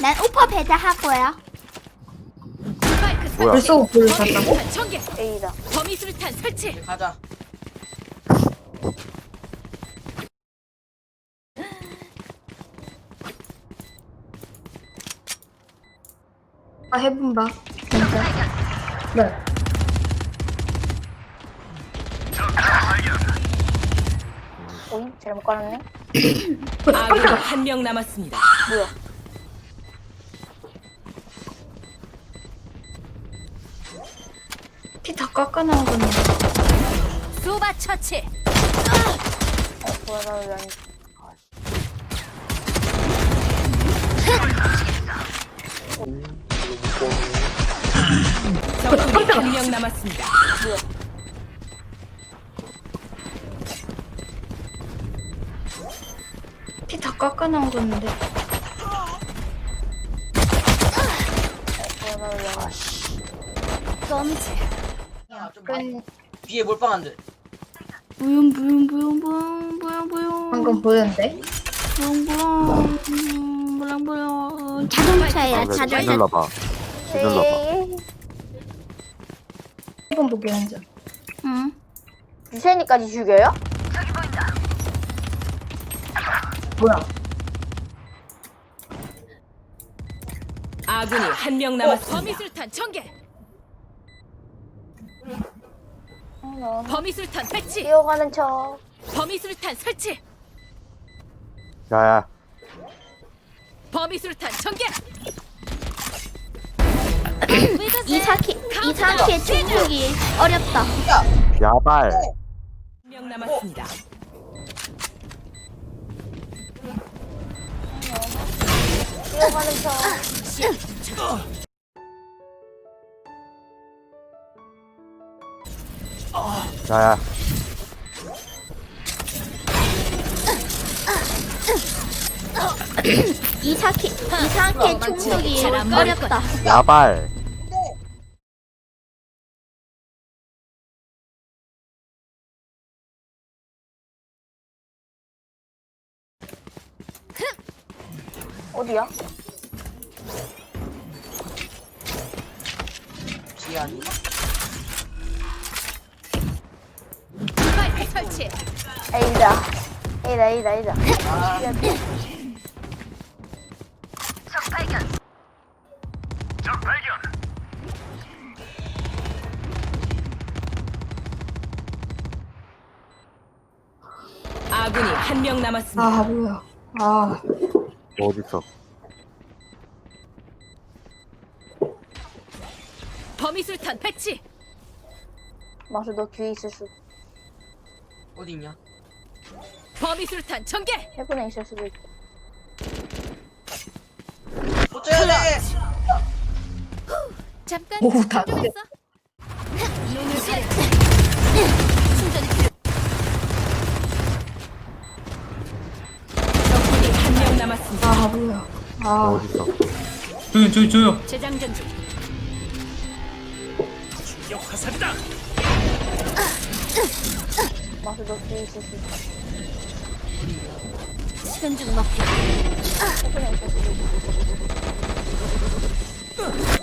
난 오퍼 배드 할 거야. 뭐야? 벌써 오퍼를 샀다고? 전개. A다. 범위 수류탄 설치. 가자. 아 해본다. 진짜. 네. 잘못 깔았네. 아, 한명 남았습니다. 뭐야? 피 다 깎아나온 건데. 소바 처치. 어, 뭐야, 나 왜, 아니. 적군이 한명 남았습니다. 피 다 깎아나온 건데. 뭐야, 나 왜, 아니. 껌지. 야, 좀끈 뒤에 몰빵한데. 부용 부용 부용 부용 부용 부용 방금 보였는데? 부용 부용 부용 부용 자동차야 자동차. 뒤질러봐. 에이, 한번 보게 앉아. 응 유세니까지 죽여요? 뭐야? 아군이 한 명 남았습니다. 범위술탄 전개. 어, 범위술탄 배치. 뛰어가는 척. 범위술탄 설치. 야야. 범위술탄 전개. 이사키 이사키 충족이 어렵다 야발. 한명 남았습니다. 뛰어가는 척. 야야. 이사키 이사키 충족이 어렵다 야발. 어디야? 아 니. 스파이크 설치. A다. A다, A다, A다. 아, 아군이 한 명 남았습니다. 아 뭐야? 아 어딨어? 범위술탄 배치. 마수 너 뒤에 있을 수. 어디 있냐? 범위술탄 전개. 해븐에 있을 수도 있고. 어쩌야 돼! 잠깐. 오, 다좀 돼. 했어? 눈을 가려. 충전이 필요. 적군이 한 명 남았습니다. 아 뭐야? 아 어딨어? 저기 저기 저요 재장전 중. 뒤에 있을 수 있고. 시간 좀 먹게. 해븐에 있을 수도 있고.